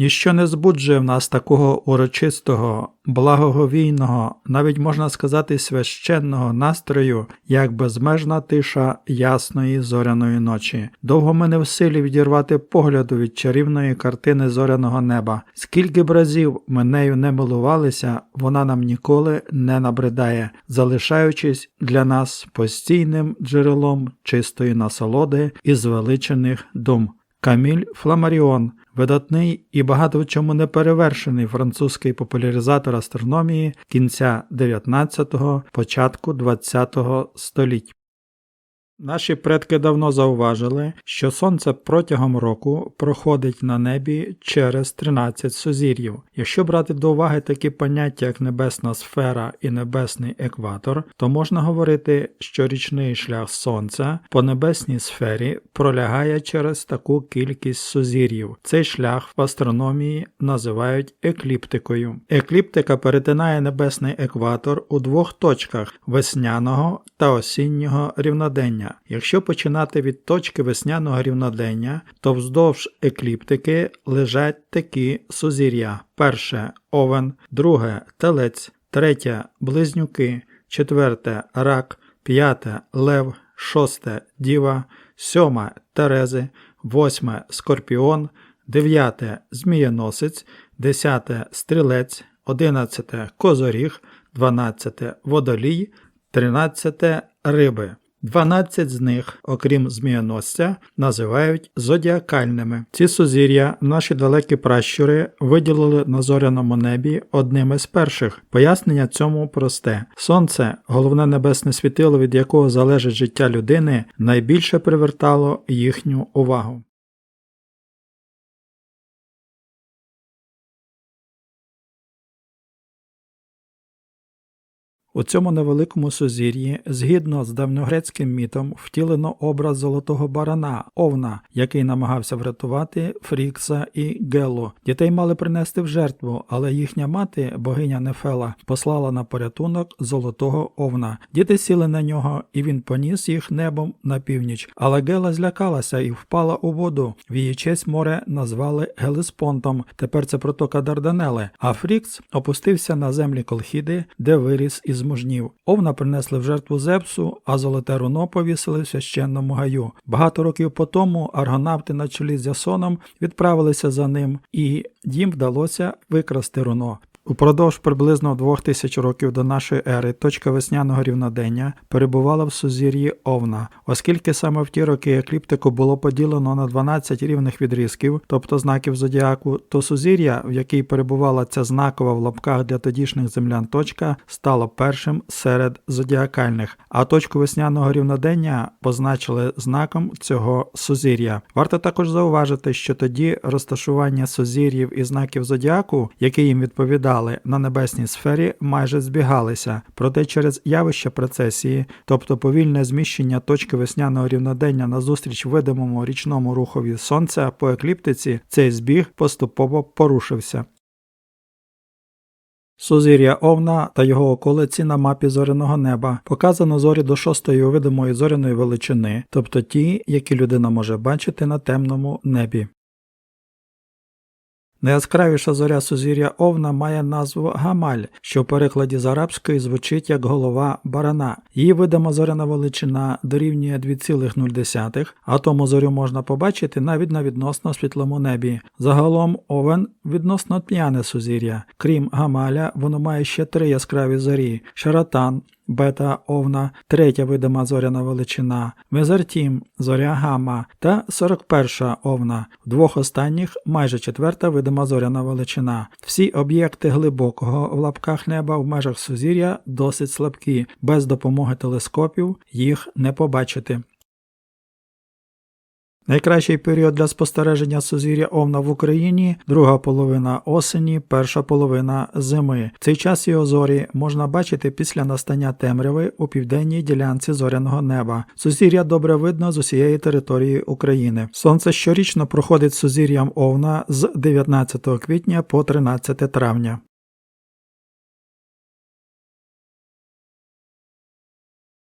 Ніщо не збуджує в нас такого урочистого, благоговійного, навіть можна сказати, священного настрою, як безмежна тиша ясної зоряної ночі. Довго ми не в силі відірвати погляду від чарівної картини зоряного неба. Скільки б разів ми нею не милувалися, вона нам ніколи не набридає, залишаючись для нас постійним джерелом чистої насолоди і звеличених дум. Каміль Фламаріон, видатний і багато в чому неперевершений французький популяризатор астрономії кінця 19-го, початку 20-го століть. Наші предки давно зауважили, що сонце протягом року проходить на небі через 13 сузір'їв. Якщо брати до уваги такі поняття, як небесна сфера і небесний екватор, то можна говорити, що річний шлях сонця по небесній сфері пролягає через таку кількість сузір'їв. Цей шлях в астрономії називають екліптикою. Екліптика перетинає небесний екватор у двох точках весняного та осіннього рівнодення. Якщо починати від точки весняного рівнодення, то вздовж екліптики лежать такі сузір'я: перше овен, друге телець, третє близнюки, четверте рак, п'яте лев, шосте діва, сьоме терези, восьме скорпіон, дев'яте змієносець, десяте стрілець, одинадцяте козоріг, дванадцяте водолій, тринадцяте риби. 12 з них, окрім змієносця, називають зодіакальними. Ці сузір'я наші далекі пращури виділили на зоряному небі одним із перших. Пояснення цьому просте: сонце, головне небесне світило, від якого залежить життя людини, найбільше привертало їхню увагу. У цьому невеликому сузір'ї, згідно з давньогрецьким мітом, втілено образ золотого барана, овна, який намагався врятувати Фрікса і Гелу. Дітей мали принести в жертву, але їхня мати, богиня Нефела, послала на порятунок золотого овна. Діти сіли на нього, і він поніс їх небом на північ. Але Гела злякалася і впала у воду. В її честь море назвали Гелеспонтом. Тепер це протока Дарданели. А Фрікс опустився на землі Колхіди, де виріс із змужнів. Овна принесли в жертву Зевсу, а золоте руно повісили в священному гаю. Багато років по тому аргонавти на чолі з Ясоном відправилися за ним, і їм вдалося викрасти руно. Упродовж приблизно двох тисяч років до нашої ери точка весняного рівнодення перебувала в сузір'ї Овна, оскільки саме в ті роки екліптику було поділено на 12 рівних відрізків, тобто знаків зодіаку, то сузір'я, в якій перебувала ця знакова в лапках для тодішніх землян точка, стало першим серед зодіакальних, а точку весняного рівнодення позначили знаком цього сузір'я. Варто також зауважити, що тоді розташування сузір'їв і знаків зодіаку, які їм відповідали, на небесній сфері майже збігалися, проте через явище процесії, тобто повільне зміщення точки весняного рівнодення назустріч видимому річному рухові сонця по екліптиці, цей збіг поступово порушився. Сузір'я Овна та його околиці на мапі зоряного неба показано зорі до шостої видимої зоряної величини, тобто ті, які людина може бачити на темному небі. Найяскравіша зоря сузір'я Овна має назву Гамаль, що в перекладі з арабської звучить як голова барана. Її видима зоряна величина дорівнює 2,0, а тому зорю можна побачити навіть на відносно світлому небі. Загалом овен відносно п'яне сузір'я. Крім Гамаля, воно має ще три яскраві зорі Шаратан, бета Овна, третя видима зоряна величина, Мезартім, зоря Гамма та 41 Овна, в двох останніх майже четверта видима зоряна величина. Всі об'єкти глибокого в лапках неба в межах сузір'я досить слабкі, без допомоги телескопів їх не побачити. Найкращий період для спостереження сузір'я Овна в Україні друга половина осені, перша половина зими. Цей час його зорі можна бачити після настання темряви у південній ділянці зоряного неба. Сузір'я добре видно з усієї території України. Сонце щорічно проходить сузір'ям Овна з 19 квітня по 13 травня.